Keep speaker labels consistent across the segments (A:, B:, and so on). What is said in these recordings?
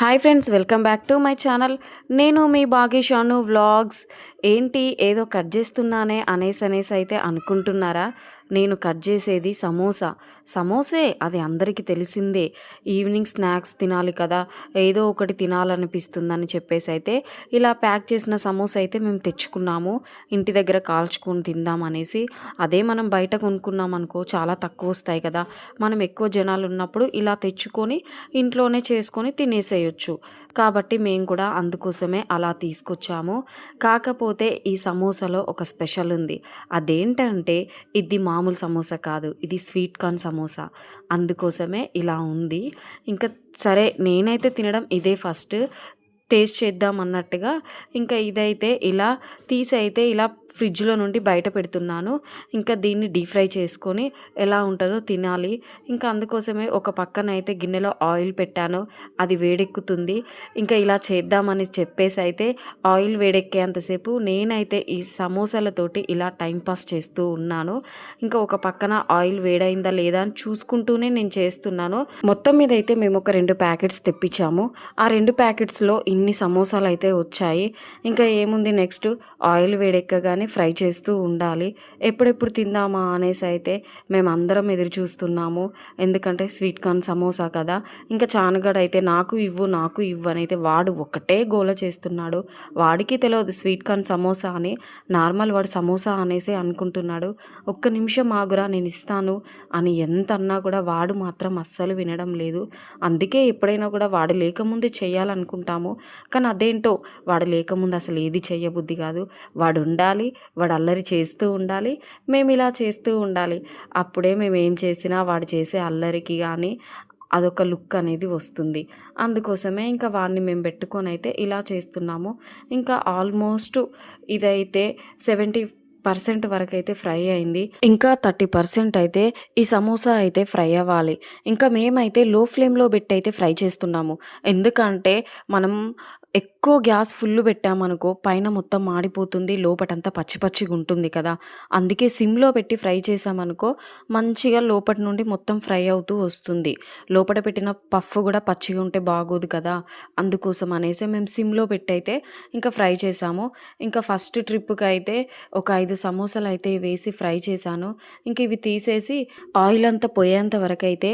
A: Hi friends welcome back to my channel నేను మీ భాగ్యశాను vlogs ఏంటి ఏదో కట్ చేస్తున్నానే అనేసి అనేసి అయితే అనుకుంటున్నారా? నేను కట్ చేసేది సమోసా. సమోసే అది అందరికీ తెలిసిందే. ఈవినింగ్ స్నాక్స్ తినాలి కదా ఏదో ఒకటి తినాలనిపిస్తుందని చెప్పేసి అయితే ఇలా ప్యాక్ చేసిన సమోసా అయితే మేము తెచ్చుకున్నాము. ఇంటి దగ్గర కాల్చుకొని తిందాం అనేసి. అదే మనం బయట కొనుక్కున్నాం అనుకో చాలా తక్కువ వస్తాయి కదా. మనం ఎక్కువ జనాలు ఉన్నప్పుడు ఇలా తెచ్చుకొని ఇంట్లోనే చేసుకొని తినేసేయచ్చు. కాబట్టి మేము కూడా అందుకోసమే అలా తీసుకొచ్చాము. కాకపోతే ఈ సమోసాలో ఒక స్పెషల్ ఉంది. అదేంటంటే ఇది మామూలు సమోసా కాదు. ఇది స్వీట్ కార్న్ సమోసా. అందుకోసమే ఇలా ఉంది. ఇంకా సరే నేనైతే తినడం ఇదే ఫస్ట్. టేస్ట్ చేద్దాం అన్నట్టుగా. ఇంకా ఇదైతే ఇలా తీసి అయితే ఇలా ఫ్రిడ్జ్లో నుండి బయట పెడుతున్నాను. ఇంకా దీన్ని డీప్ ఫ్రై చేసుకొని ఎలా ఉంటుందో తినాలి. ఇంకా అందుకోసమే ఒక పక్కన అయితే గిన్నెలో ఆయిల్ పెట్టాను. అది వేడెక్కుతుంది. ఇంకా ఇలా చేద్దామని చెప్పేసి అయితే ఆయిల్ వేడెక్కేంతసేపు నేనైతే ఈ సమోసాలతోటి ఇలా టైంపాస్ చేస్తూ ఉన్నాను. ఇంకా ఒక పక్కన ఆయిల్ వేడైందా లేదా అని చూసుకుంటూనే నేను చేస్తున్నాను. మొత్తం మీద అయితే మేము ఒక రెండు ప్యాకెట్స్ తెప్పించాము. ఆ రెండు ప్యాకెట్స్లో ఇన్ని సమోసాలు అయితే వచ్చాయి. ఇంకా ఏముంది నెక్స్ట్? ఆయిల్ వేడెక్కగానే ఫ్రై చేస్తూ ఉండాలి. ఎప్పుడెప్పుడు తిందామా అనేసి అయితే మేము అందరం ఎదురు చూస్తున్నాము ఎందుకంటే స్వీట్ కార్న్ సమోసా కదా. ఇంకా చానగడ్ అయితే నాకు ఇవ్వు నాకు ఇవ్వు అని అయితే వాడు ఒకటే గోల చేస్తున్నాడు. వాడికి తెలియదు స్వీట్ కార్న్ సమోసా అని. నార్మల్ వాడు సమోసా అనేసి అనుకుంటున్నాడు. ఒక్క నిమిషం ఆగురా నేను ఇస్తాను అని ఎంత అన్నా కూడా వాడు మాత్రం అస్సలు వినడం లేదు. అందుకే ఎప్పుడైనా కూడా వాడు లేకముందే చేయాలనుకుంటాము. కానీ అదేంటో వాడు లేకముందు అసలు ఏది చేయబుద్ధి కాదు. వాడు ఉండాలి వాడు అల్లరి చేస్తూ ఉండాలి. మేము ఇలా చేస్తూ ఉండాలి. అప్పుడే మేము ఏం చేసినా వాడు చేసే అల్లరికి కానీ అదొక లుక్ అనేది వస్తుంది. అందుకోసమే ఇంకా వాడిని మేము పెట్టుకొని అయితే ఇలా చేస్తున్నాము. ఇంకా ఆల్మోస్ట్ ఇదైతే సెవెంటీ పర్సెంట్ వరకు అయితే ఫ్రై అయింది. ఇంకా థర్టీ పర్సెంట్ అయితే ఈ సమోసా అయితే ఫ్రై అవ్వాలి. ఇంకా మేమైతే లో ఫ్లేమ్లో పెట్టి అయితే ఫ్రై చేస్తున్నాము. ఎందుకంటే మనం ఎక్కువ గ్యాస్ ఫుల్ పెట్టామనుకో పైన మొత్తం మాడిపోతుంది లోపటంతా పచ్చి పచ్చిగా ఉంటుంది కదా. అందుకే సిమ్లో పెట్టి ఫ్రై చేసామనుకో మంచిగా లోపటి నుండి మొత్తం ఫ్రై అవుతూ వస్తుంది. లోపల పెట్టిన పఫ్ కూడా పచ్చిగా ఉంటే బాగోదు కదా. అందుకోసం అనేసి మేము సిమ్లో పెట్టి అయితే ఇంకా ఫ్రై చేసాము. ఇంకా ఫస్ట్ ట్రిప్కి అయితే ఒక ఐదు సమోసాలు అయితే వేసి ఫ్రై చేశాను. ఇంకా ఇవి తీసేసి ఆయిల్ అంతా పోయేంత వరకు అయితే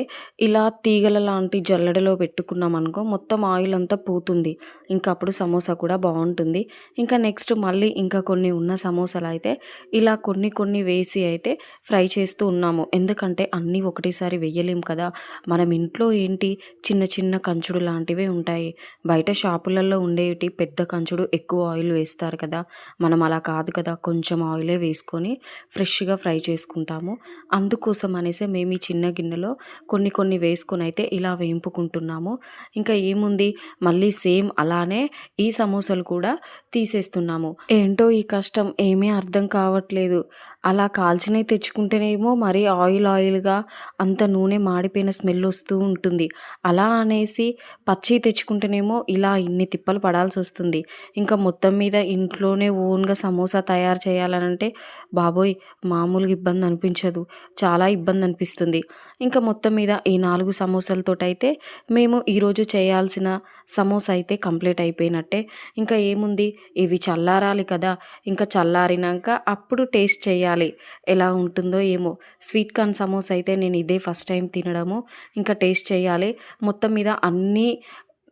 A: ఇలా తీగల లాంటి జల్లడలో పెట్టుకున్నాం అనుకో మొత్తం ఆయిల్ అంతా పోతుంది. ఇంకా అప్పుడు సమోసా కూడా బాగుంటుంది ఇంకా నెక్స్ట్ మళ్ళీ ఇంకా కొన్ని ఉన్న సమోసాలు అయితే ఇలా కొన్ని కొన్ని వేసి అయితే ఫ్రై చేస్తూ ఉన్నాము. ఎందుకంటే అన్నీ ఒకటేసారి వేయలేం కదా. మనం ఇంట్లో ఏంటి చిన్న చిన్న కంచుడు లాంటివే ఉంటాయి. బయట షాపులలో ఉండేటి పెద్ద కంచుడు ఎక్కువ ఆయిల్ వేస్తారు కదా. మనం అలా కాదు కదా. కొంచెం ఆయిలే వేసుకొని ఫ్రెష్గా ఫ్రై చేసుకుంటాము. అందుకోసం అనేసి మేము ఈ చిన్న గిన్నెలో కొన్ని కొన్ని వేసుకొని అయితే ఇలా వేయింపుకుంటున్నాము ఇంకా ఏముంది? మళ్ళీ సేమ్ అలానే ఈ సమోసాలు కూడా తీసేస్తున్నాము. ఏంటో ఈ కష్టం ఏమీ అర్థం కావట్లేదు. అలా కాల్చినవి తెచ్చుకుంటేనేమో మరీ ఆయిల్ ఆయిల్గా అంత నూనె మాడిపోయిన స్మెల్ వస్తూ ఉంటుంది. అలా అనేసి పచ్చి తెచ్చుకుంటేనేమో ఇలా ఇన్ని తిప్పలు పడాల్సి వస్తుంది. ఇంకా మొత్తం మీద ఇంట్లోనే ఓన్గా సమోసా తయారు చేయాలనంటే బాబోయ్ మామూలుగా ఇబ్బంది అనిపించదు. చాలా ఇబ్బంది అనిపిస్తుంది. ఇంకా మొత్తం మీద ఈ నాలుగు సమోసాలతోటైతే మేము ఈరోజు చేయాల్సిన సమోసా అయితే కంప్లీట్ అయిపోయినట్టే. ఇంకా ఏముంది? ఇవి చల్లారాలి కదా. ఇంకా చల్లారినాక అప్పుడు టేస్ట్ చేయాలి. ఎలా ఉంటుందో ఏమో. స్వీట్ కార్న్ సమోసా అయితే నేను ఇదే ఫస్ట్ టైం తినడము. ఇంకా టేస్ట్ చేయాలి. మొత్తం మీద అన్నీ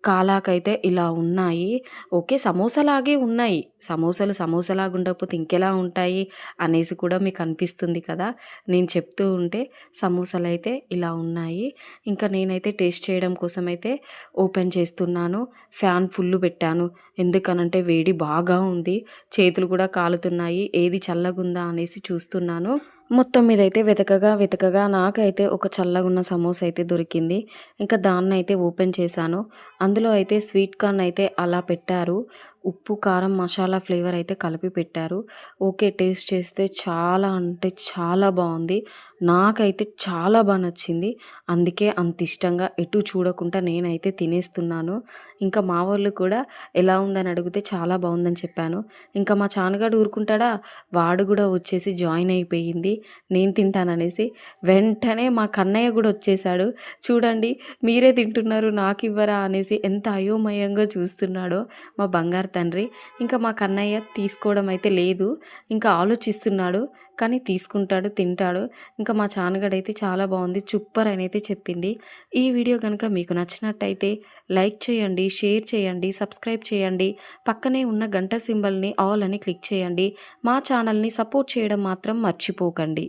A: కాలాకైతే ఇలా ఉన్నాయి. ఓకే సమోసాలాగే ఉన్నాయి. సమోసాలు సమోసాలాగా ఉండకపోతే ఇంకెలా ఉంటాయి అనేసి కూడా మీకు అనిపిస్తుంది కదా. నేను చెప్తూ ఉంటే సమోసాలు అయితే ఇలా ఉన్నాయి. ఇంకా నేనైతే టేస్ట్ చేయడం కోసం అయితే ఓపెన్ చేస్తున్నాను. ఫ్యాన్ ఫుల్ పెట్టాను. ఎందుకనంటే వేడి బాగా ఉంది. చేతులు కూడా కాలుతున్నాయి. ఏది చల్లగుందా అనేసి చూస్తున్నాను. మొత్తం మీద అయితే వెతకగా వెతకగా నాకైతే ఒక చల్లగా ఉన్న సమోసా అయితే దొరికింది. ఇంకా దాన్ని అయితే ఓపెన్ చేశాను. అందులో అయితే స్వీట్ కార్న్ అయితే అలా పెట్టారు. ఉప్పు, కారం, మసాలా ఫ్లేవర్ అయితే కలిపి పెట్టారు. ఓకే. టేస్ట్ చేస్తే చాలా అంటే చాలా బాగుంది నాకైతే చాలా బాగా నచ్చింది. అందుకే అంత ఇష్టంగా ఎటు చూడకుండా నేనైతే తినేస్తున్నాను. ఇంకా మా వాళ్ళు కూడా ఎలా ఉందని అడిగితే చాలా బాగుందని చెప్పాను. ఇంకా మా చానుగాడు ఊరుకుంటాడా? వాడు కూడా వచ్చేసి జాయిన్ అయిపోయింది. నేను తింటాననేసి. వెంటనే మా కన్నయ్య కూడా వచ్చేసాడు. చూడండి మీరే తింటున్నారు నాకు ఇవ్వరా అనేసి ఎంత అయోమయంగా చూస్తున్నాడో మా బంగారు తండ్రి. ఇంకా మా కన్నయ్య తీసుకోవడం అయితే లేదు. ఇంకా ఆలోచిస్తున్నాడు. కానీ తీసుకుంటాడు, తింటాడు. ఇంకా మా చానగడైతే చాలా బావుంది. సూపర్ అయితే చెప్పింది. ఈ వీడియో కనుక మీకు నచ్చినట్టయితే లైక్ చేయండి, షేర్ చేయండి, సబ్స్క్రైబ్ చేయండి. పక్కనే ఉన్న గంట సింబల్‌ని ఆల్ అని క్లిక్ చేయండి. మా ఛానల్‌ని సపోర్ట్ చేయడం మాత్రం మర్చిపోకండి.